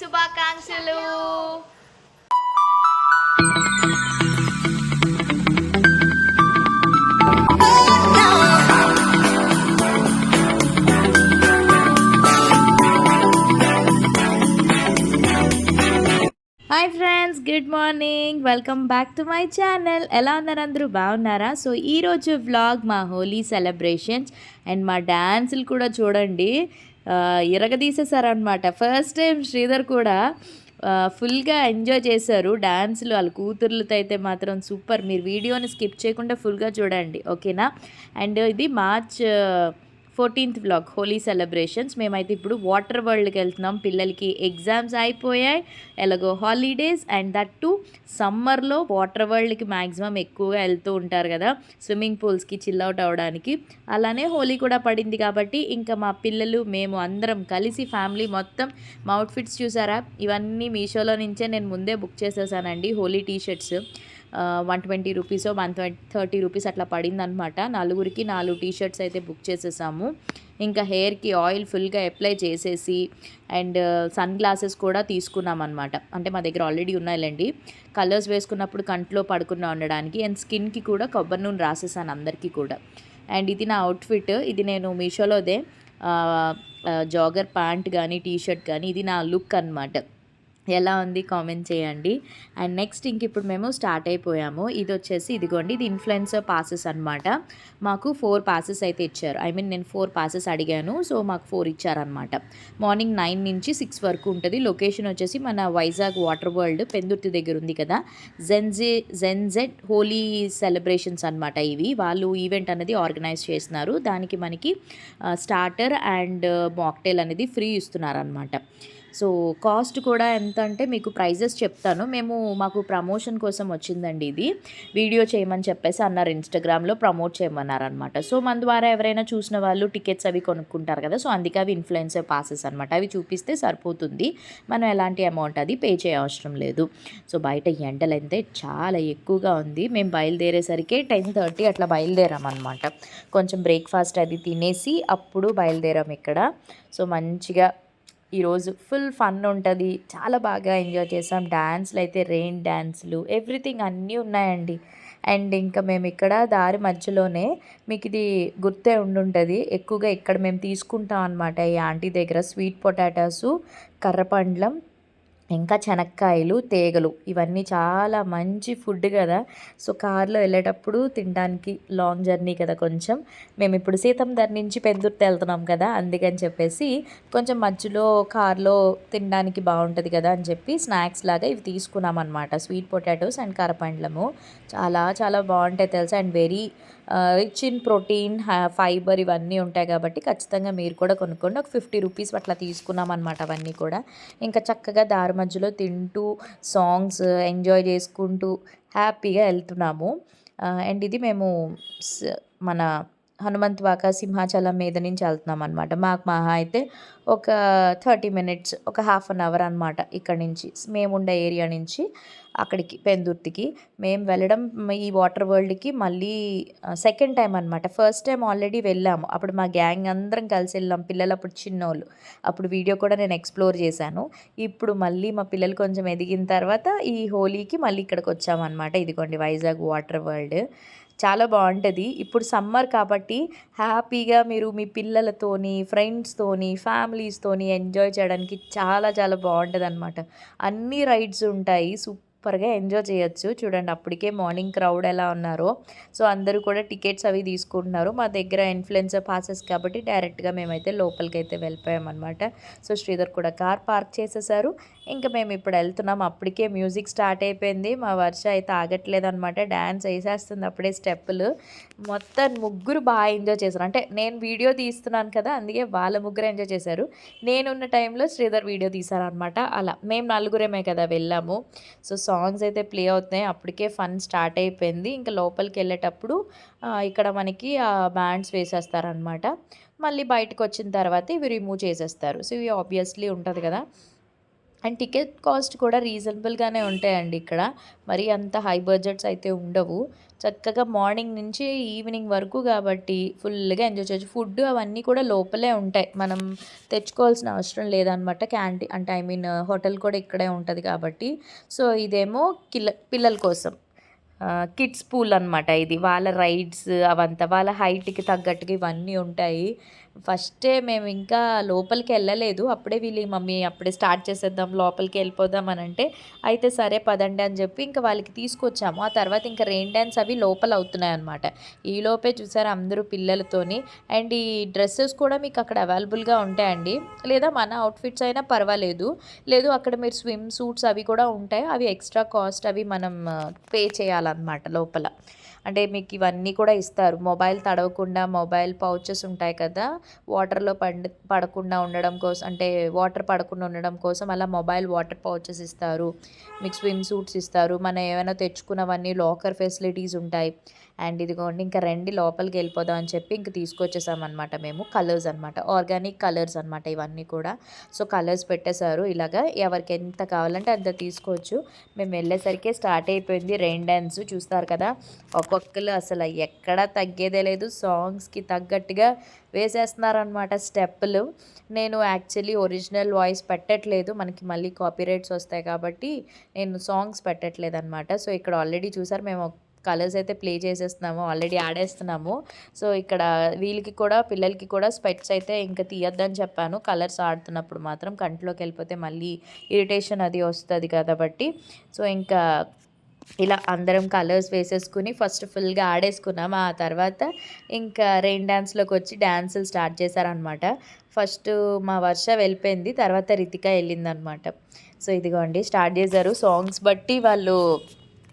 శుభాకాంక్షలు. Hi friends good morning welcome back to my channel ఎలా ఉన్నారు అందరూ? బాగున్నారా? సో ఈరోజు వ్లాగ్ మా హోలీ సెలబ్రేషన్స్ అండ్ మా డ్యాన్సులు కూడా చూడండి. ఇరగదీసేసారనమాట ఫస్ట్ టైం శ్రీధర్ కూడా ఫుల్గా ఎంజాయ్ చేశారు డ్యాన్స్లు వాళ్ళ కూతుర్లతో అయితే మాత్రం సూపర్ మీరు వీడియోని స్కిప్ చేయకుండా ఫుల్గా చూడండి. ఓకేనా అండ్ ఇది March fourteenth vlog Holi celebrations మేమైతే ఇప్పుడు వాటర్ వరల్డ్కి వెళ్తున్నాం. పిల్లలకి ఎగ్జామ్స్ అయిపోయాయి. ఎలాగో హాలిడేస్ అండ్ దట్ టు సమ్మర్లో వాటర్ వరల్డ్కి మ్యాక్సిమం ఎక్కువగా వెళ్తూ ఉంటారు కదా. స్విమ్మింగ్ పూల్స్కి చిల్అవుట్ అవ్వడానికి అలానే హోలీ కూడా పడింది కాబట్టి ఇంకా మా పిల్లలు మేము అందరం కలిసి ఫ్యామిలీ మొత్తం మా అవుట్ఫిట్స్ చూసారా? ఇవన్నీ మీషోలో నుంచే నేను ముందే బుక్ చేసేసానండి Holi T shirts one twenty rupees one thirty rupees అట్లా పడిందనమాట నలుగురికి నాలుగు టీ షర్ట్స్ అయితే బుక్ చేసేసాము. ఇంకా హెయిర్కి ఆయిల్ ఫుల్గా అప్లై చేసేసి అండ్ సన్ గ్లాసెస్ కూడా తీసుకున్నాం అనమాట అంటే మా దగ్గర ఆల్రెడీ ఉన్నాయిలేండి. కలర్స్ వేసుకున్నప్పుడు కంట్లో పడుకున్నా ఉండడానికి అండ్ స్కిన్కి కూడా కొబ్బరి నూనె రాసేసాను అందరికీ కూడా. అండ్ ఇది నా అవుట్ఫిట్ ఇది నేను మీషోలోదే జాగర్ ప్యాంట్ కానీ టీ షర్ట్ కానీ ఇది నా లుక్ అనమాట ఎలా ఉంది కామెంట్ చేయండి. అండ్ నెక్స్ట్ ఇంక ఇప్పుడు మేము స్టార్ట్ అయిపోయాము. ఇది వచ్చేసి ఇదిగోండి ఇది ఇన్ఫ్లుయెన్సర్ పాసెస్ అనమాట మాకు ఫోర్ పాసెస్ అయితే ఇచ్చారు. ఐ మీన్ నేను ఫోర్ పాసెస్ అడిగాను. సో మాకు ఫోర్ ఇచ్చారనమాట మార్నింగ్ నైన్ నుంచి సిక్స్ వరకు ఉంటుంది. లొకేషన్ వచ్చేసి మన వైజాగ్ వాటర్ వరల్డ్ పెందుర్తి దగ్గర ఉంది కదా. జెన్జే జెన్జెట్ హోలీ సెలబ్రేషన్స్ అనమాట ఇవి. వాళ్ళు ఈవెంట్ అనేది ఆర్గనైజ్ చేస్తున్నారు. దానికి మనకి స్టార్టర్ అండ్ మాక్టైల్ అనేది ఫ్రీ ఇస్తున్నారు అనమాట సో కాస్ట్ కూడా ఎంత అంటే మీకు ప్రైజెస్ చెప్తాను. మేము మాకు ప్రమోషన్ కోసం వచ్చిందండి ఇది. వీడియో చేయమని చెప్పేసి అన్నారు ఇన్స్టాగ్రామ్లో ప్రమోట్ చేయమన్నారు అనమాట సో మన ద్వారా ఎవరైనా చూసిన వాళ్ళు టికెట్స్ అవి కొనుక్కుంటారు కదా సో అందుకే అవి ఇన్ఫ్లుయెన్సర్ పాసెస్ అనమాట అవి చూపిస్తే సరిపోతుంది. మనం ఎలాంటి అమౌంట్ అది పే చేయవసరం లేదు. సో బయట ఎండలు అయితే చాలా ఎక్కువగా ఉంది. మేము బయలుదేరేసరికి టెన్ థర్టీ అట్లా బయలుదేరామన్నమాట. కొంచెం బ్రేక్ఫాస్ట్ అది తినేసి అప్పుడు బయలుదేరాం ఇక్కడ. సో మంచిగా ఈరోజు ఫుల్ ఫన్ ఉంటుంది. చాలా బాగా ఎంజాయ్ చేసాం. డ్యాన్స్లు అయితే రెయిన్ డ్యాన్స్లు ఎవ్రీథింగ్ అన్నీ ఉన్నాయండి. అండ్ ఇంకా మేము ఇక్కడ దారి మధ్యలోనే మీకు ఇది గుర్తే ఉండుంటుంది. ఎక్కువగా ఇక్కడ మేము తీసుకుంటాం అనమాట ఈ ఆంటీ దగ్గర స్వీట్ పొటాటోసు కర్రపండ్లం ఇంకా శనక్కాయలు తేగలు ఇవన్నీ చాలా మంచి ఫుడ్ కదా. సో కార్లో వెళ్ళేటప్పుడు తినడానికి లాంగ్ జర్నీ కదా కొంచెం. మేము ఇప్పుడు సీతం ధర నుంచి పెందుర్తి వెళ్తున్నాం కదా అందుకని చెప్పేసి కొంచెం మధ్యలో కార్లో తినడానికి బాగుంటుంది కదా అని చెప్పి స్నాక్స్ లాగా ఇవి తీసుకున్నాం అనమాట స్వీట్ పొటాటోస్ అండ్ కరపండ్లము చాలా చాలా బాగుంటాయి తెలుసా and very rich in protein fibre ఇవన్నీ ఉంటాయి కాబట్టి ఖచ్చితంగా మీరు కూడా కొనుక్కోండి. ఒక ఫిఫ్టీ రూపీస్ అట్లా తీసుకున్నాం అనమాట అవన్నీ కూడా. ఇంకా చక్కగా దారి మధ్యలో తింటూ సాంగ్స్ ఎంజాయ్ చేసుకుంటూ హ్యాపీగా వెళ్తున్నాము. అండ్ ఇది మేము మన హనుమంత్ వాక సింహాచలం మీద నుంచి వెళ్తున్నాం అనమాట మాకు మహా అయితే ఒక థర్టీ మినిట్స్ ఒక హాఫ్ అన్ అవర్ అనమాట ఇక్కడ నుంచి. మేము ఉండే ఏరియా నుంచి అక్కడికి పెందుర్తికి. మేము వెళ్ళడం ఈ వాటర్ వరల్డ్కి మళ్ళీ సెకండ్ టైం అనమాట ఫస్ట్ టైం ఆల్రెడీ వెళ్ళాము. అప్పుడు మా గ్యాంగ్ అందరం కలిసి వెళ్ళాం. పిల్లలు అప్పుడు చిన్నోళ్ళు. అప్పుడు వీడియో కూడా నేను ఎక్స్ప్లోర్ చేశాను. ఇప్పుడు మళ్ళీ మా పిల్లలు కొంచెం ఎదిగిన తర్వాత ఈ హోలీకి మళ్ళీ ఇక్కడికి వచ్చామన్నమాట. ఇదిగోండి వైజాగ్ వాటర్ వరల్డ్. చాలా బాగుంటుంది. ఇప్పుడు సమ్మర్ కాబట్టి హ్యాపీగా మీరు మీ పిల్లలతోని ఫ్రెండ్స్తోని ఫ్యామిలీస్తోని ఎంజాయ్ చేయడానికి చాలా చాలా బాగుంటుంది అనమాట అన్ని రైడ్స్ ఉంటాయి. సూపర్ సూపర్గా ఎంజాయ్ చేయొచ్చు. చూడండి అప్పటికే మార్నింగ్ క్రౌడ్ ఎలా ఉన్నారో. సో అందరూ కూడా టికెట్స్ అవి తీసుకుంటున్నారు. మా దగ్గర ఇన్ఫ్లుయెన్సర్ పాసెస్ కాబట్టి డైరెక్ట్గా మేమైతే లోపలికి అయితే వెళ్ళిపోయామన్నమాట. సో శ్రీధర్ కూడా కార్ పార్క్ చేసేసారు. ఇంకా మేము ఇప్పుడు వెళ్తున్నాం. అప్పటికే మ్యూజిక్ స్టార్ట్ అయిపోయింది. మా వర్ష అయితే ఆగట్లేదు అనమాట డ్యాన్స్ వేసేస్తుంది అప్పుడే స్టెప్పులు. మొత్తం ముగ్గురు బాగా ఎంజాయ్ చేశారు. అంటే నేను వీడియో తీస్తున్నాను కదా అందుకే వాళ్ళ ముగ్గురు ఎంజాయ్ చేశారు. నేనున్న టైంలో శ్రీధర్ వీడియో తీశారనమాట అలా మేము నలుగురేమే కదా వెళ్ళాము. సో సాంగ్స్ అయితే ప్లే అవుతున్నాయి. అప్పటికే ఫన్ స్టార్ట్ అయిపోయింది. ఇంకా లోపలికి వెళ్ళేటప్పుడు ఇక్కడ మనకి బ్యాండ్స్ వేసేస్తారనమాట మళ్ళీ బయటకు వచ్చిన తర్వాత ఇవి రిమూవ్ చేసేస్తారు. సో ఇవి ఆబ్వియస్లీ ఉంటుంది కదా. అండ్ టికెట్ కాస్ట్ కూడా రీజనబుల్గానే ఉంటాయండి ఇక్కడ. మరి అంత హై బడ్జెట్స్ అయితే ఉండవు. చక్కగా మార్నింగ్ నుంచి ఈవినింగ్ వరకు కాబట్టి ఫుల్గా ఎంజాయ్ చేయొచ్చు. ఫుడ్ అవన్నీ కూడా లోపలే ఉంటాయి. మనం తెచ్చుకోవాల్సిన అవసరం లేదనమాట. క్యాంటీన్ అంటే ఐ మీన్ హోటల్ కూడా ఇక్కడే ఉంటుంది కాబట్టి. సో ఇదేమో కిల్ల పిల్లల కోసం. కిడ్స్ పూల్ అనమాట ఇది. వాళ్ళ రైడ్స్ అవంతా వాళ్ళ హైట్కి తగ్గట్టుగా ఇవన్నీ ఉంటాయి. ఫస్టే మేము ఇంకా లోపలికి వెళ్ళలేదు. అప్పుడే వీళ్ళు మమ్మీ అప్పుడే స్టార్ట్ చేసేద్దాం లోపలికి వెళ్ళిపోదాం అని అంటే అయితే సరే పదండి అని చెప్పి ఇంకా వాళ్ళకి తీసుకొచ్చాము. ఆ తర్వాత ఇంకా రెయిన్ డ్యాన్స్ అవి లోపల అవుతున్నాయి అనమాట ఈ లోపే చూసారు అందరూ పిల్లలతోని. అండ్ ఈ డ్రెస్సెస్ కూడా మీకు అక్కడ అవైలబుల్గా ఉంటాయండి. లేదా మన అవుట్ఫిట్స్ అయినా పర్వాలేదు. లేదు అక్కడ మీరు స్విమ్ సూట్స్ అవి కూడా ఉంటాయి. అవి ఎక్స్ట్రా కాస్ట్ అవి మనం పే చేయాలన్నమాట లోపల. అంటే మీకు ఇవన్నీ కూడా ఇస్తారు. మొబైల్ తడవకుండా మొబైల్ పౌచెస్ ఉంటాయి కదా వాటర్లో పండి పడకుండా ఉండడం కోసం అంటే వాటర్ పడకుండా ఉండడం కోసం అలా మొబైల్ వాటర్ పౌచెస్ ఇస్తారు. మీకు స్విమ్ సూట్స్ ఇస్తారు. మనం ఏమైనా తెచ్చుకున్నవన్నీ లాకర్ ఫెసిలిటీస్ ఉంటాయి. అండ్ ఇదిగోండి ఇంకా రండి లోపలికి వెళ్ళిపోదాం అని చెప్పి ఇంక తీసుకొచ్చేసామన్నమాట మేము. కలర్స్ అనమాట ఆర్గానిక్ కలర్స్ అనమాట ఇవన్నీ కూడా. సో కలర్స్ పెట్టేశారు. ఇలాగా ఎవరికి ఎంత కావాలంటే అంత తీసుకోవచ్చు. మేము వెళ్ళేసరికి స్టార్ట్ అయిపోయింది రెయిన్ డ్యాన్స్ చూస్తారు కదా ఒక్కొక్కరు అసలు ఎక్కడ తగ్గేదే లేదు. సాంగ్స్కి తగ్గట్టుగా వేసేస్తున్నారనమాట స్టెప్పులు. నేను యాక్చువల్లీ ఒరిజినల్ వాయిస్ పెట్టట్లేదు. మనకి మళ్ళీ కాపీరైట్స్ వస్తాయి కాబట్టి నేను సాంగ్స్ పెట్టట్లేదు అనమాట సో ఇక్కడ ఆల్రెడీ చూసారు మేము కలర్స్ అయితే ప్లే చేసేస్తున్నాము ఆల్రెడీ ఆడేస్తున్నాము సో ఇక్కడ వీళ్ళకి కూడా పిల్లలకి కూడా స్పెట్స్ అయితే ఇంకా తీయొద్దని చెప్పాను. కలర్స్ ఆడుతున్నప్పుడు మాత్రం కంట్లోకి వెళ్ళిపోతే మళ్ళీ ఇరిటేషన్ అది వస్తుంది కాబట్టి సో ఇంకా ఇలా అందరం కలర్స్ వేసేసుకుని ఫస్ట్ ఫుల్గా ఆడేసుకున్నాం. ఆ తర్వాత ఇంకా రెయిన్ డ్యాన్స్లోకి వచ్చి డ్యాన్సులు స్టార్ట్ చేశారనమాట ఫస్ట్ మా వర్ష వెళ్ళిపోయింది తర్వాత రితిక వెళ్ళిందనమాట సో ఇదిగోండి స్టార్ట్ చేశారు. సాంగ్స్ బట్టి వాళ్ళు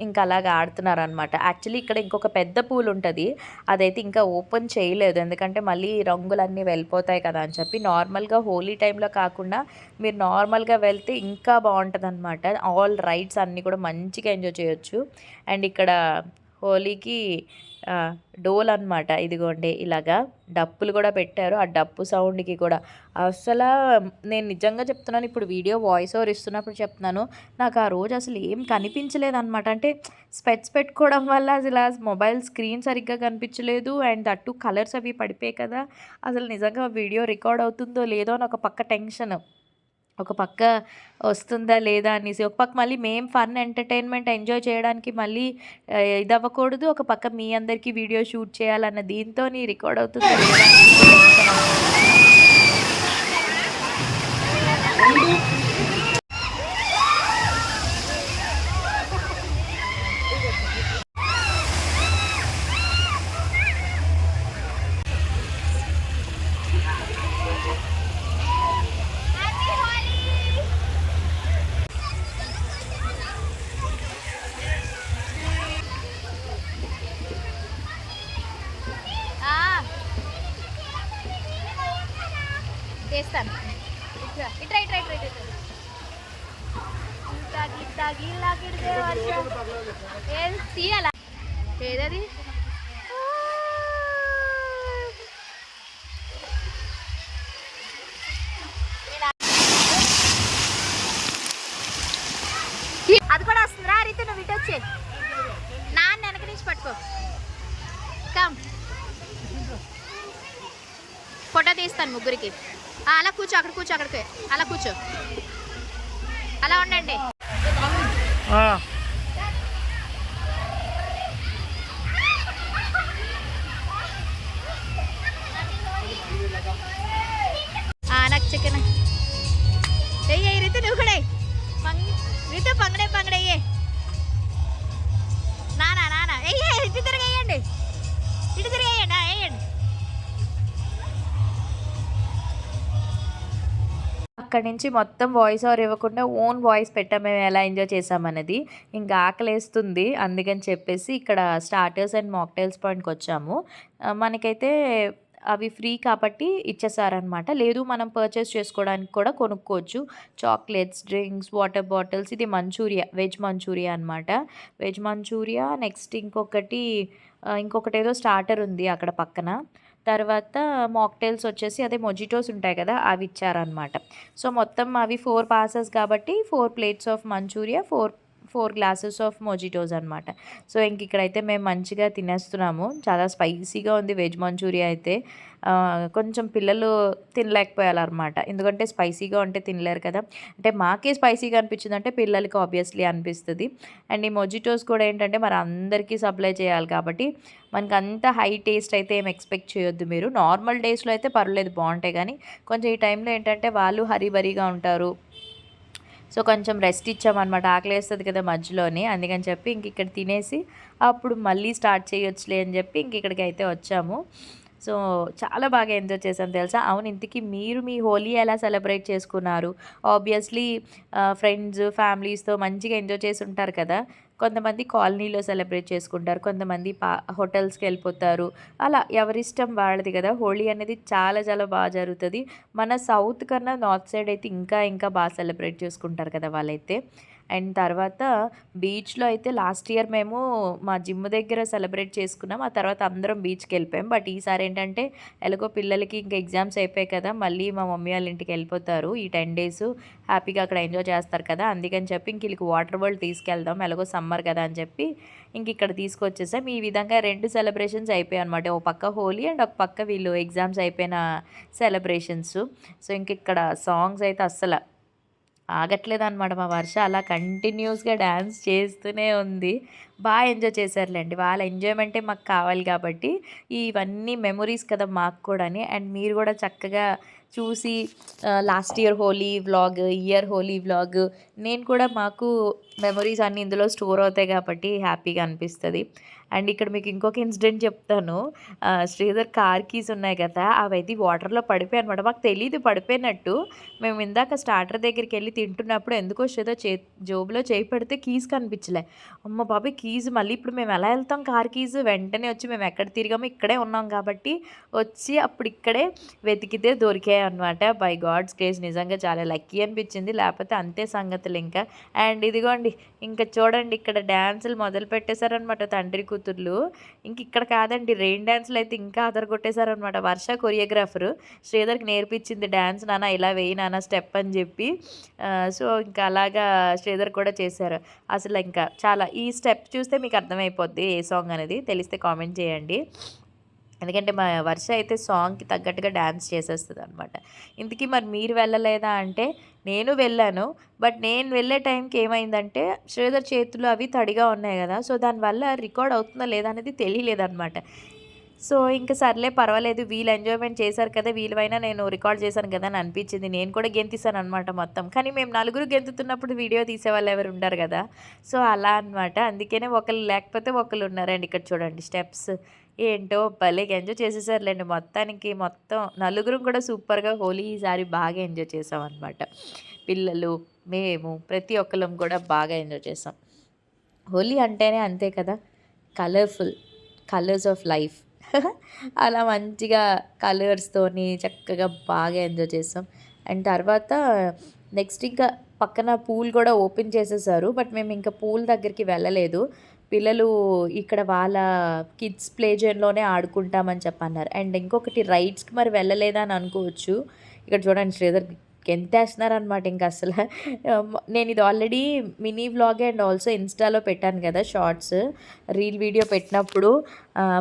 ఇంకా అలాగ ఆడుతున్నారనమాట యాక్చువల్లీ ఇక్కడ ఇంకొక పెద్ద పూల్ ఉంటుంది. అదైతే ఇంకా ఓపెన్ చేయలేదు. ఎందుకంటే మళ్ళీ రంగులన్నీ వెళ్ళిపోతాయి కదా అని చెప్పి నార్మల్గా హోలీ టైంలో కాకుండా మీరు నార్మల్గా వెళ్తే ఇంకా బాగుంటుంది అనమాట ఆల్ రైడ్స్ అన్నీ కూడా మంచిగా ఎంజాయ్ చేయొచ్చు. అండ్ ఇక్కడ హోలీకి డోల్ అనమాట ఇదిగోండి ఇలాగా డప్పులు కూడా పెట్టారు. ఆ డప్పు సౌండ్కి కూడా. అసలు నేను నిజంగా చెప్తున్నాను ఇప్పుడు వీడియో వాయిస్ ఓవర్ ఇస్తున్నప్పుడు చెప్తున్నాను నాకు ఆ రోజు అసలు ఏం కనిపించలేదు అనమాట అంటే స్పెట్స్ పెట్టుకోవడం వల్ల అసలు మొబైల్ స్క్రీన్ సరిగ్గా కనిపించలేదు అండ్ అటు కలర్స్ అవి పడిపోయాయి కదా. అసలు నిజంగా వీడియో రికార్డ్ అవుతుందో లేదో అని ఒక పక్క టెన్షన్. ఒక పక్క వస్తుందా లేదా అనేసి ఒక పక్క మళ్ళీ మేము ఫన్ ఎంటర్టైన్మెంట్ ఎంజాయ్ చేయడానికి మళ్ళీ ఇది అవ్వకూడదు ఒక పక్క మీ అందరికీ వీడియో షూట్ చేయాలన్న దీంతో రికార్డ్ అవుతుందా. లేదా చేస్తాను ఇట్లా ఇట్రా ఇట్రా ఇట్రా ఇట్రా ఇంత గిట్ట గిల్లా గిడితే వర్షం ఏది తీయాలా ఏదది అది కూడా వస్తుందిరా రీతి నువ్వు ఇటు వచ్చే నాన్న వెనక నుంచి పట్టుకో కమ్ ఫోటో తీస్తాను ముగ్గురికి ఆ, అలా కూర్చో అక్కడ కూర్చో అక్కడికి అలా కూర్చో. అలా ఉండండి. ఆ, నాకు చికెన్ ఎయ్యి రితు నువ్వు కూడా పంగడే పంగడే అక్కడి నుంచి మొత్తం వాయిస్ ఓవర్ ఇవ్వకుండా ఓన్ వాయిస్ పెట్టాం. మేము ఎలా ఎంజాయ్ చేసామన్నది ఇంకా ఆకలేస్తుంది. అందుకని చెప్పేసి ఇక్కడ స్టార్టర్స్ అండ్ మాక్టైల్స్ పాయింట్కి వచ్చాము. మనకైతే అవి ఫ్రీ కాబట్టి ఇచ్చేసారనమాట లేదు మనం పర్చేస్ చేసుకోవడానికి కూడా కొనుక్కోవచ్చు. చాక్లెట్స్ డ్రింక్స్ వాటర్ బాటిల్స్ ఇది మంచూరియా వెజ్ మంచూరియా అనమాట వెజ్ మంచూరియా నెక్స్ట్ ఇంకొకటి ఇంకొకటి ఏదో స్టార్టర్ ఉంది అక్కడ పక్కన. తర్వాత మాక్టైల్స్ వచ్చేసి అదే మొజిటోస్ ఉంటాయి కదా అవి ఇచ్చారనమాట సో మొత్తం అవి ఫోర్ పాసెస్ కాబట్టి four plates of manchurian four four glasses of mojitos అనమాట సో ఇంక ఇక్కడైతే మేము మంచిగా తినేస్తున్నాము. చాలా స్పైసీగా ఉంది వెజ్ మంచూరియా అయితే. కొంచెం పిల్లలు తినలేకపోయారనమాట ఎందుకంటే స్పైసీగా ఉంటే తినలేరు కదా. అంటే మాకే స్పైసీగా అనిపించింది అంటే పిల్లలకి ఆబ్వియస్లీ అనిపిస్తుంది. అండ్ ఈ మొజిటోస్ కూడా ఏంటంటే మరి అందరికీ సప్లై చేయాలి కాబట్టి మనకి అంత హై టేస్ట్ అయితే ఏం ఎక్స్పెక్ట్ చేయొద్దు మీరు. నార్మల్ డేస్లో అయితే పర్లేదు బాగుంటాయి కానీ కొంచెం ఈ టైంలో ఏంటంటే వాళ్ళు హరీబరీగా ఉంటారు. సో కొంచెం రెస్ట్ ఇచ్చామన్నమాట. ఆకలి వేస్తుంది కదా మధ్యలోనే. అందుకని చెప్పి ఇంక ఇక్కడ తినేసి అప్పుడు మళ్ళీ స్టార్ట్ చేయొచ్చులే అని చెప్పి ఇంక ఇక్కడికి అయితే వచ్చాము. సో చాలా బాగా ఎంజాయ్ చేశాం తెలుసా? అవును ఇంతకీ మీరు మీ హోలీ ఎలా సెలబ్రేట్ చేసుకున్నారు? ఆబ్వియస్లీ ఫ్రెండ్స్ ఫ్యామిలీస్తో మంచిగా ఎంజాయ్ చేసి ఉంటారు కదా. కొంతమంది కాలనీలో సెలబ్రేట్ చేసుకుంటారు కొంతమంది పా హోటల్స్కి వెళ్ళిపోతారు. అలా ఎవరిష్టం వాళ్ళది కదా. హోలీ అనేది చాలా చాలా బాగా జరుగుతుంది. మన సౌత్ కన్నా నార్త్ సైడ్ అయితే ఇంకా ఇంకా బాగా సెలబ్రేట్ చేసుకుంటారు కదా వాళ్ళైతే. అండ్ తర్వాత బీచ్లో అయితే లాస్ట్ ఇయర్ మేము మా జిమ్ దగ్గర సెలబ్రేట్ చేసుకున్నాం. ఆ తర్వాత అందరం బీచ్కి వెళ్ళిపోయాం. బట్ ఈసారి ఏంటంటే ఎలాగో పిల్లలకి ఇంకా ఎగ్జామ్స్ అయిపోయాయి కదా మళ్ళీ మా మమ్మీ వాళ్ళ ఇంటికి వెళ్ళిపోతారు. ఈ టెన్ డేస్ హ్యాపీగా అక్కడ ఎంజాయ్ చేస్తారు కదా అందుకని చెప్పి ఇంక వీళ్ళకి వాటర్ వరల్డ్ తీసుకెళ్దాం ఎలాగో సమ్మర్ కదా అని చెప్పి ఇంక ఇక్కడ తీసుకొచ్చేసాం. ఈ విధంగా రెండు సెలబ్రేషన్స్ అయిపోయాయి అనమాట ఒక పక్క హోలీ అండ్ ఒక పక్క వీళ్ళు ఎగ్జామ్స్ అయిపోయిన సెలబ్రేషన్స్. సో ఇంక ఇక్కడ సాంగ్స్ అయితే అస్సలు ఆగట్లేదు అనమాట మా వర్ష. అలా కంటిన్యూస్గా డ్యాన్స్ చేస్తూనే ఉంది. బాగా ఎంజాయ్ చేశారులేండి. వాళ్ళ ఎంజాయ్మెంటే మాకు కావాలి కాబట్టి ఇవన్నీ మెమొరీస్ కదా మాకు కూడాని. అండ్ మీరు కూడా చక్కగా చూసి last year Holi vlog year Holi vlog నేను కూడా మాకు మెమరీస్ అన్నీ ఇందులో స్టోర్ అవుతాయి కాబట్టి హ్యాపీగా అనిపిస్తుంది. అండ్ ఇక్కడ మీకు ఇంకొక ఇన్సిడెంట్ చెప్తాను. శ్రీధర్ కార్ కీస్ ఉన్నాయి కదా అవి అయితే వాటర్లో పడిపోయాయి అనమాట. మాకు తెలియదు పడిపోయినట్టు. మేము ఇందాక స్టార్టర్ దగ్గరికి వెళ్ళి తింటున్నప్పుడు ఎందుకో శ్రీధర్ చే జోబులో చేయి పెడితే కీస్ కనిపించలే. అమ్మ బాబాయ్ కీస్ మళ్ళీ ఇప్పుడు మేము ఎలా వెళ్తాం కార్ కీస్ వెంటనే వచ్చి మేము ఎక్కడ తిరిగామో ఇక్కడే ఉన్నాం కాబట్టి వచ్చి అప్పుడు ఇక్కడే వెతికితే దొరికాయి అనమాట బై గాడ్స్ గ్రేస్ నిజంగా చాలా లక్కీ అనిపించింది. లేకపోతే అంతే సంగతులు ఇంకా. అండ్ ఇదిగోండి ఇంకా చూడండి ఇక్కడ డ్యాన్సులు మొదలు పెట్టేశారనమాట తండ్రి కూతుర్లు. ఇంక ఇక్కడ కాదండి రెయిన్ డ్యాన్సులు అయితే ఇంకా అదర కొట్టేశారనమాట వర్ష కొరియోగ్రాఫర్ శ్రీధర్కి నేర్పించింది డ్యాన్స్ నాన్న ఇలా వేయి నాన్న స్టెప్ అని చెప్పి. సో ఇంకా అలాగా శ్రీధర్ కూడా చేశారు. అసలు ఇంకా చాలా ఈ స్టెప్ చూస్తే మీకు అర్థమైపోద్ది ఏ సాంగ్ అనేది. తెలిస్తే కామెంట్ చేయండి. ఎందుకంటే మా వర్ష అయితే సాంగ్కి తగ్గట్టుగా డ్యాన్స్ చేసేస్తుంది అనమాట ఇంతకీ మరి మీరు వెళ్ళలేదా అంటే నేను వెళ్ళాను. బట్ నేను వెళ్ళే టైంకి ఏమైందంటే శ్రీధర్ చేతులు అవి తడిగా ఉన్నాయి కదా సో దానివల్ల రికార్డ్ అవుతుందా లేదా అనేది తెలియలేదన్నమాట. సో ఇంకా సర్లే పర్వాలేదు వీళ్ళు ఎంజాయ్మెంట్ చేశారు కదా వీళ్ళవైనా నేను రికార్డ్ చేశాను కదా అని అనిపించింది. నేను కూడా గెంతిస్తాను అనమాట మొత్తం. కానీ మేము నలుగురు గెంతుతున్నప్పుడు వీడియో తీసేవాళ్ళు ఎవరు ఉండరు కదా. సో అలా అన్నమాట. అందుకనే ఒకళ్ళు లేకపోతే ఒకళ్ళు ఉన్నారండి ఇక్కడ చూడండి స్టెప్స్. ఏంటో భలే ఎంజాయ్ చేసేసారులేండి. మొత్తానికి మొత్తం నలుగురం కూడా సూపర్గా హోలీ ఈసారి బాగా ఎంజాయ్ చేసాం అనమాట పిల్లలు మేము ప్రతి ఒక్కళ్ళం కూడా బాగా ఎంజాయ్ చేసాం. హోలీ అంటేనే అంతే కదా? Colourful colours of life. అలా మంచిగా కలర్స్తోని చక్కగా బాగా ఎంజాయ్ చేసాం. అండ్ తర్వాత నెక్స్ట్ ఇంకా పక్కన పూల్ కూడా ఓపెన్ చేసేసారు. బట్ మేము ఇంకా పూల్ దగ్గరికి వెళ్ళలేదు. పిల్లలు ఇక్కడ వాళ్ళ కిడ్స్ ప్లే జోన్లోనే ఆడుకుంటామని చెప్పన్నారు. అండ్ ఇంకొకటి రైడ్స్కి మరి వెళ్ళలేదని అనుకోవచ్చు. ఇక్కడ చూడండి శ్రీధర్ గెంతేస్తున్నారనమాట ఇంకా అసలు. నేను ఇది already mini vlog and also ఇన్స్టాలో పెట్టాను కదా షార్ట్స్ రీల్ వీడియో పెట్టినప్పుడు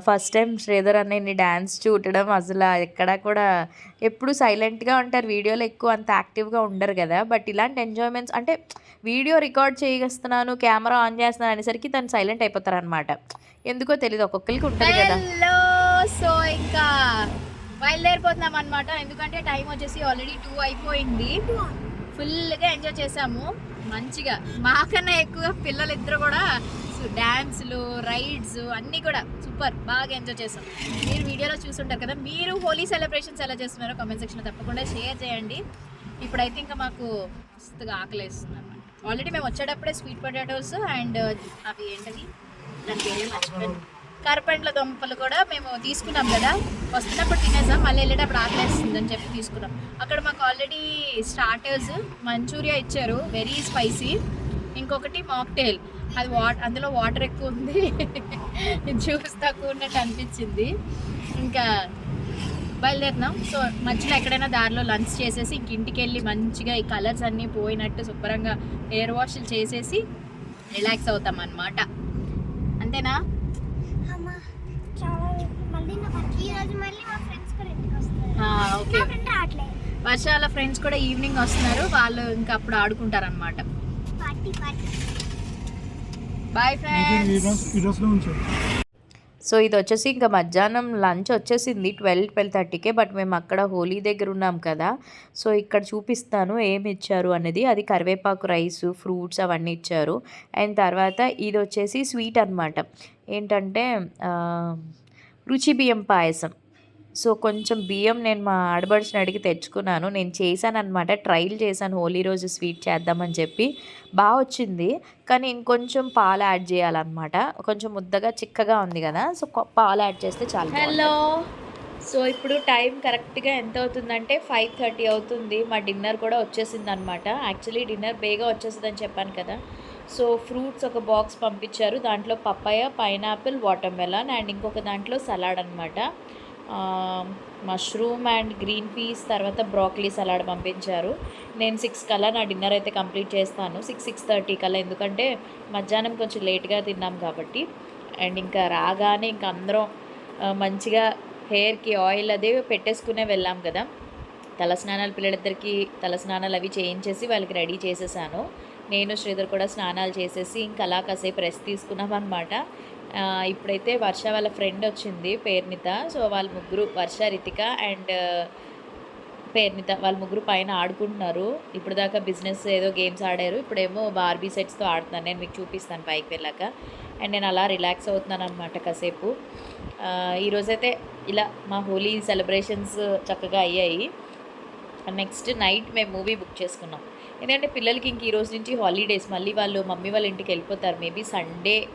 ఫస్ట్ టైం శ్రీధర్ అన్నయ్యని డ్యాన్స్ చూడడం అసలు ఎక్కడా కూడా ఎప్పుడు సైలెంట్గా ఉంటారు వీడియోలో ఎక్కువ అంత యాక్టివ్గా ఉండరు కదా. బట్ ఇలాంటి ఎంజాయ్మెంట్స్ అంటే వీడియో రికార్డ్ చేస్తున్నాను కెమెరా ఆన్ చేస్తున్నాను అనేసరికి తను సైలెంట్ అయిపోతారనమాట ఎందుకో తెలియదు ఒక్కొక్కరికి ఉంటుంది కదా. సో ఇంకా బయలుదేరిపోతున్నాం అనమాట ఎందుకంటే టైం వచ్చేసి ఆల్రెడీ టూ అయిపోయింది. ఫుల్గా ఎంజాయ్ చేసాము. మంచిగా. మాకన్నా ఎక్కువ పిల్లలు ఇద్దరు కూడా డ్యాన్స్లు రైడ్స్ అన్నీ కూడా సూపర్. బాగా ఎంజాయ్ చేసాం. మీరు వీడియోలో చూసుంటారు కదా మీరు హోలీ సెలబ్రేషన్స్ ఎలా చేస్తున్నారో కామెంట్ సెక్షన్లో తప్పకుండా షేర్ చేయండి. ఇప్పుడైతే ఇంకా మాకు మస్తుగా ఆకలేస్తుంది అనమాట ఆల్రెడీ మేము వచ్చేటప్పుడే స్వీట్ పొటాటోస్ అండ్ అవి ఏంటది? దాని పేరు మర్చిపోయాను. కరపెండ్ల దుంపలు కూడా మేము తీసుకున్నాం కదా. వస్తున్నప్పుడు తినేసాం మళ్ళీ వెళ్ళేటప్పుడు ఆకలేస్తుంది అని చెప్పి తీసుకున్నాం. అక్కడ మాకు ఆల్రెడీ స్టార్టర్స్ మంచూరియా ఇచ్చారు వెరీ స్పైసీ ఇంకొకటి మాక్టైల్ అది వాట్ అందులో వాటర్ ఎక్కువ ఉంది. జ్యూస్ తక్కువ ఉన్నట్టు అనిపించింది. ఇంకా బయలుదేరుతున్నాం. సో మధ్యలో ఎక్కడైనా దారిలో లంచ్ చేసేసి ఇంక ఇంటికి వెళ్ళి మంచిగా ఈ కలర్స్ అన్నీ పోయినట్టు శుభ్రంగా హెయిర్ వాష్లు చేసేసి రిలాక్స్ అవుతాం అన్నమాట. అంతేనా అమ్మా చాలా మళ్ళీ నా ఈ రోజు మళ్ళీ మా ఫ్రెండ్స్ కూడా ఇంటికి వస్తారు ఆ, ఓకే. వర్షాల ఫ్రెండ్స్ కూడా ఈవినింగ్ వస్తున్నారు. వాళ్ళు ఇంకా అప్పుడు ఆడుకుంటారు అనమాట party party boy friends so ఇది వచ్చేసి ఇంకా మధ్యాహ్నం లంచ్ వచ్చేసింది ట్వెల్వ్ ట్వెల్వ్ థర్టీకే బట్ మేము అక్కడ హోలీ దగ్గర ఉన్నాం కదా. సో ఇక్కడ చూపిస్తాను ఏమి ఇచ్చారు అనేది. అది కరివేపాకు రైస్ ఫ్రూట్స్ అవన్నీ ఇచ్చారు. అండ్ తర్వాత ఇది వచ్చేసి స్వీట్ అన్నమాట. ఏంటంటే ఆ, రుచి బియ్యం పాయసం. సో కొంచెం బియ్యం నేను మా ఆడబడిచిన అడిగి తెచ్చుకున్నాను. నేను చేశాను అనమాట ట్రైల్ చేశాను. హోలీ రోజు స్వీట్ చేద్దామని చెప్పి. బాగా వచ్చింది. కానీ ఇంకొంచెం పాలు యాడ్ చేయాలన్నమాట. కొంచెం ముద్దగా చిక్కగా ఉంది కదా. సో పాలు యాడ్ చేస్తే చాలా హలో. సో ఇప్పుడు టైం కరెక్ట్గా ఎంత అవుతుందంటే ఫైవ్ థర్టీ అవుతుంది. మా డిన్నర్ కూడా వచ్చేసింది అనమాట యాక్చువల్లీ డిన్నర్ బేగా వచ్చేసిందని చెప్పాను కదా. సో ఫ్రూట్స్ ఒక బాక్స్ పంపించారు. దాంట్లో papaya pineapple water melon and ఇంకొక దాంట్లో సలాడ్ అనమాట మష్రూమ్ అండ్ గ్రీన్ పీస్ తర్వాత బ్రోకలీ సలాడ్ పంపించారు. నేను సిక్స్ కల్లా నా డిన్నర్ అయితే కంప్లీట్ చేస్తాను. సిక్స్ సిక్స్ థర్టీ కల్లా. ఎందుకంటే మధ్యాహ్నం కొంచెం లేట్గా తిన్నాం కాబట్టి. అండ్ ఇంకా రాగానే ఇంకా అందరం మంచిగా హెయిర్కి ఆయిల్ అదే పెట్టేసుకునే వెళ్ళాం కదా. తలస్నానాలు పిల్లలిద్దరికీ తలస్నానాలు అవి చేయించేసి వాళ్ళకి రెడీ చేసేసాను. నేను శ్రీధర్ కూడా స్నానాలు చేసేసి ఇంకా అలా కాసేపు రెస్ట్ తీసుకున్నాం అనమాట ఇప్పుడైతే వర్ష వాళ్ళ ఫ్రెండ్ వచ్చింది పేర్నిత. సో వాళ్ళ ముగ్గురు వర్ష రితిక అండ్ పేర్నిత. వాళ్ళ ముగ్గురు పైన ఆడుకుంటున్నారు. ఇప్పుడు దాకా బిజినెస్ ఏదో గేమ్స్ ఆడారు. ఇప్పుడేమో బార్బీ సెట్స్తో ఆడుతున్నాను. నేను మీకు చూపిస్తాను పైకి వెళ్ళాక. అండ్ నేను అలా రిలాక్స్ అవుతున్నాను అనమాట కాసేపు. ఈరోజైతే ఇలా మా హోలీ సెలబ్రేషన్స్ చక్కగా అయ్యాయి. నెక్స్ట్ నైట్ మేము మూవీ బుక్ చేసుకున్నాం. ఎందుకంటే పిల్లలకి ఇంక ఈ రోజు నుంచి హాలిడేస్ మళ్ళీ వాళ్ళు మమ్మీ వాళ్ళ ఇంటికి వెళ్ళిపోతారు. Maybe Sunday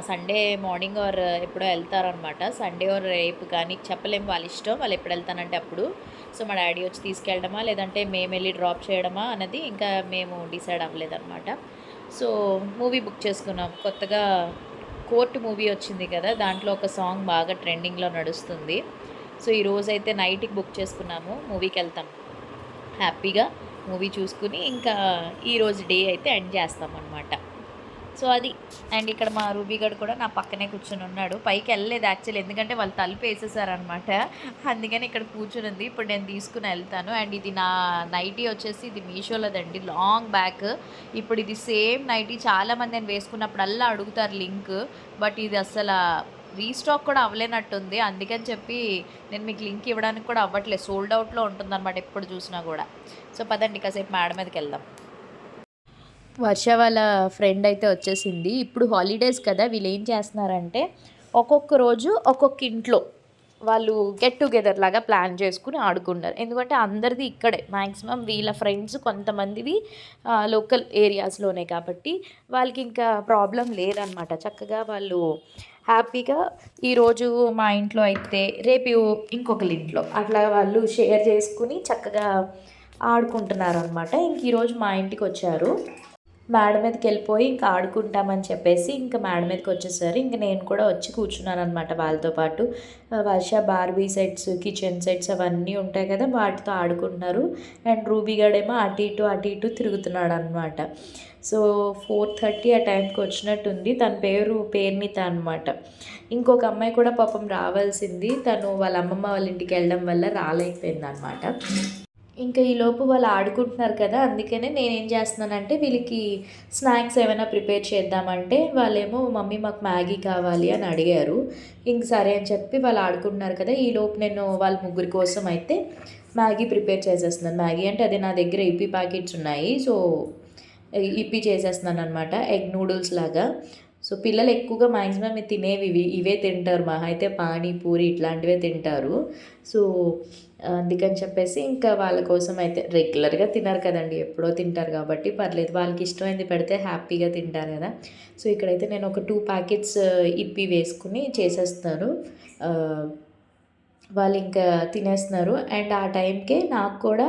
Sunday morning or ఎప్పుడో వెళ్తారనమాట సండే ఆర్ రేపు కానీ చెప్పలేము వాళ్ళ ఇష్టం. వాళ్ళు ఎప్పుడు వెళ్తానంటే అప్పుడు. సో మా డాడీ వచ్చి తీసుకెళ్ళడమా? లేదంటే మేము వెళ్ళి డ్రాప్ చేయడమా? అన్నది ఇంకా మేము డిసైడ్ అవ్వలేదన్నమాట. సో మూవీ బుక్ చేసుకున్నాం. కొత్తగా కోర్ట్ మూవీ వచ్చింది కదా? దాంట్లో ఒక సాంగ్ బాగా ట్రెండింగ్లో నడుస్తుంది. సో ఈ నైట్కి బుక్ చేసుకున్నాము. మూవీకి వెళ్తాం. హ్యాపీగా మూవీ చూసుకుని ఇంకా ఈరోజు డే అయితే ఎండ్ చేస్తాం అనమాట సో అది అండ్ ఇక్కడ మా రూబీగడ్ కూడా నా పక్కనే కూర్చొని ఉన్నాడు. పైకి వెళ్ళలేదు యాక్చువల్లీ ఎందుకంటే వాళ్ళు తలుపు వేసేసారనమాట అందుకని ఇక్కడ కూర్చుని ఉంది. ఇప్పుడు నేను తీసుకుని వెళ్తాను. అండ్ ఇది నా నైటీ వచ్చేసి ఇది మీషోలోదండి లాంగ్ బ్యాక్. ఇప్పుడు ఇది సేమ్ నైటీ చాలామంది నేను వేసుకున్నప్పుడల్లా అడుగుతారు లింక్ బట్ ఇది అసలు రీస్టాక్ కూడా అవ్వలేనట్టుంది. అందుకని చెప్పి నేను మీకు లింక్ ఇవ్వడానికి కూడా అవ్వట్లేదు. సోల్డ్ అవుట్లో ఉంటుందన్నమాట ఎప్పుడు చూసినా కూడా. సో పదండి కాసేపు మేడం మీదకి వెళ్దాం. వర్ష వాళ్ళ ఫ్రెండ్ అయితే వచ్చేసింది. ఇప్పుడు హాలిడేస్ కదా వీళ్ళు ఏం చేస్తున్నారంటే ఒక్కొక్క రోజు ఒక్కొక్క ఇంట్లో వాళ్ళు గెట్ టుగెదర్ లాగా ప్లాన్ చేసుకుని ఆడుకుంటారు ఎందుకంటే అందరిది ఇక్కడే. మ్యాక్సిమం వీళ్ళ ఫ్రెండ్స్ కొంతమందివి లోకల్ ఏరియాస్లోనే కాబట్టి వాళ్ళకి ఇంకా ప్రాబ్లం లేదనమాట చక్కగా వాళ్ళు హ్యాపీగా ఈరోజు మా ఇంట్లో అయితే రేపు ఇంకొకరి ఇంట్లో అట్లా వాళ్ళు షేర్ చేసుకుని చక్కగా ఆడుకుంటున్నారు అనమాట ఇంక ఈరోజు మా ఇంటికి వచ్చారు. మేడ మీదకి వెళ్ళిపోయి ఇంకా ఆడుకుంటామని చెప్పేసి ఇంకా మేడ మీదకి వచ్చేసారు ఇంకా నేను కూడా వచ్చి కూర్చున్నాను అనమాట వాళ్ళతో పాటు. Varsha Barbie sets kitchen sets అవన్నీ ఉంటాయి కదా వాటితో ఆడుకుంటున్నారు. అండ్ రూబీ గడేమో అటు ఇటు అటు ఇటు తిరుగుతున్నాడు అనమాట సో ఫోర్ థర్టీ ఆ టైంకి వచ్చినట్టుంది. తన పేరు పేర్నిత అనమాట ఇంకొక అమ్మాయి కూడా పాపం రావాల్సింది. తను వాళ్ళ అమ్మమ్మ వాళ్ళ ఇంటికి వెళ్ళడం వల్ల రాలేకపోయింది అనమాట ఇంకా ఈ లోపు వాళ్ళు ఆడుకుంటున్నారు కదా అందుకనే నేనేం చేస్తున్నానంటే వీళ్ళకి స్నాక్స్ ఏమైనా ప్రిపేర్ చేద్దామంటే వాళ్ళేమో మమ్మీ మాకు మ్యాగీ కావాలి అని అడిగారు. ఇంక సరే అని చెప్పి వాళ్ళు ఆడుకుంటున్నారు కదా ఈ లోపు నేను వాళ్ళ ముగ్గురి కోసం అయితే మ్యాగీ ప్రిపేర్ చేసేస్తున్నాను. మ్యాగీ అంటే అదే నా దగ్గర ఇప్పి ప్యాకెట్స్ ఉన్నాయి. సో ఇప్పి చేసేస్తున్నాను అనమాట ఎగ్ నూడిల్స్ లాగా. సో పిల్లలు ఎక్కువగా మ్యాక్సిమం తినేవి ఇవి ఇవే తింటారు. మహా అయితే పానీపూరి ఇట్లాంటివే తింటారు. సో అందుకని చెప్పేసి ఇంకా వాళ్ళ కోసం అయితే రెగ్యులర్గా తినరు కదండి. ఎప్పుడో తింటారు కాబట్టి పర్లేదు. వాళ్ళకి ఇష్టమైంది పెడితే హ్యాపీగా తింటారు కదా. సో ఇక్కడైతే నేను ఒక టూ ప్యాకెట్స్ ఇప్పి వేసుకుని చేసేస్తాను. వాళ్ళు ఇంకా తినేస్తున్నారు. అండ్ ఆ టైంకే నాకు కూడా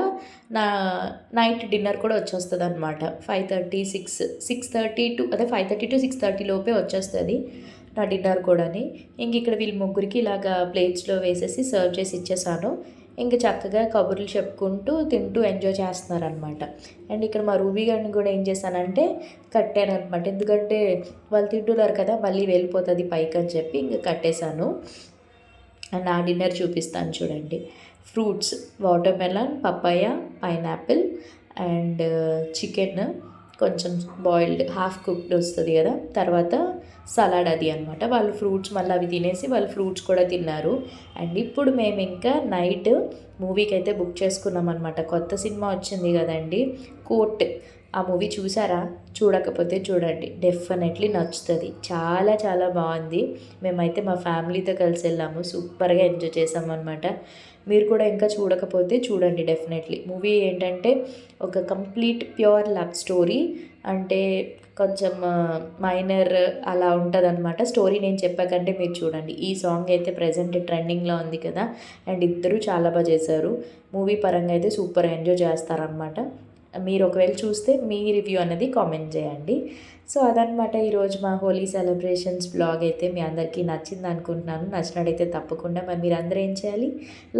నా నైట్ డిన్నర్ కూడా వచ్చేస్తుంది అనమాట five thirty six six thirty to అదే five thirty to six thirty లోపే వచ్చేస్తుంది నా డిన్నర్ కూడాని. ఇంక ఇక్కడ వీళ్ళ ముగ్గురికి ఇలాగా ప్లేట్స్లో వేసేసి సర్వ్ చేసి ఇచ్చేసాను. ఇంకా చక్కగా కబుర్లు చెప్పుకుంటూ తింటూ ఎంజాయ్ చేస్తున్నారనమాట అండ్ ఇక్కడ మా రూబీ గారిని కూడా ఏం చేశానంటే కట్టాను అనమాట ఎందుకంటే వాళ్ళు తింటున్నారు కదా మళ్ళీ వెళ్ళిపోతుంది పైకి అని చెప్పి ఇంకా కట్టేశాను. అండ్ నా డిన్నర్ చూపిస్తాను చూడండి. Fruits watermelon papaya pineapple and chicken కొంచెం బాయిల్డ్ హాఫ్ కుక్డ్ వస్తుంది కదా. తర్వాత సలాడ్ అది అనమాట వాళ్ళు ఫ్రూట్స్ మళ్ళీ అవి తినేసి వాళ్ళు ఫ్రూట్స్ కూడా తిన్నారు. అండ్ ఇప్పుడు మేము ఇంకా నైట్ మూవీకి అయితే బుక్ చేసుకున్నాం అనమాట కొత్త సినిమా వచ్చింది కదండి. కోట్ ఆ మూవీ చూసారా? చూడకపోతే చూడండి. డెఫినెట్లీ నచ్చుతుంది. చాలా చాలా బాగుంది. మేమైతే మా ఫ్యామిలీతో కలిసి వెళ్ళాము. సూపర్గా ఎంజాయ్ చేసాము అనమాట మీరు కూడా ఇంకా చూడకపోతే చూడండి డెఫినెట్లీ మూవీ ఏంటంటే ఒక కంప్లీట్ ప్యూర్ లవ్ స్టోరీ. అంటే కొంచెం మైనర్ అలా ఉంటుంది అనమాట స్టోరీ నేను చెప్పాకంటే మీరు చూడండి. ఈ సాంగ్ అయితే ప్రజెంట్ ట్రెండింగ్లో ఉంది కదా. అండ్ ఇద్దరు చాలా బాగా చేశారు. మూవీ పరంగా అయితే సూపర్ ఎంజాయ్ చేస్తారనమాట మీరు ఒకవేళ చూస్తే మీ రివ్యూ అనేది కామెంట్ చేయండి. సో అదనమాట ఈరోజు మా హోలీ సెలబ్రేషన్స్ బ్లాగ్ అయితే మీ అందరికీ నచ్చింది అనుకుంటున్నాను. నచ్చినట్టయితే తప్పకుండా మరి మీరు అందరూ ఏం చేయాలి?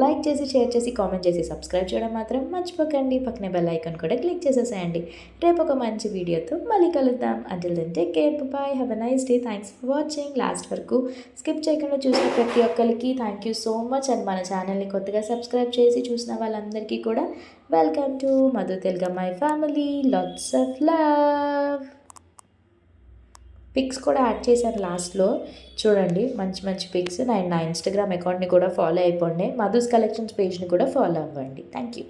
లైక్ చేసి షేర్ చేసి కామెంట్ చేసి సబ్స్క్రైబ్ చేయడం మాత్రం మర్చిపోకండి. పక్కనే బెల్ ఐకాన్ కూడా క్లిక్ చేసేసేయండి. రేపు ఒక మంచి వీడియోతో మళ్ళీ కలుద్దాం. Until then take care bye have a nice day thanks for watching last వరకు స్కిప్ చేయకుండా చూసిన ప్రతి ఒక్కరికి thank you so much and మన ఛానల్ని కొత్తగా సబ్స్క్రైబ్ చేసి చూసిన వాళ్ళందరికీ కూడా welcome to Madhu Telugu my family lots of love pics కూడా యాడ్ చేశాను లాస్ట్లో చూడండి మంచి మంచి పిక్స్ అండ్ నా ఇన్స్టాగ్రామ్ అకౌంట్ని కూడా ఫాలో అయిపోండి. మధుస్ కలెక్షన్స్ పేజ్ని కూడా ఫాలో అవ్వండి. Thank you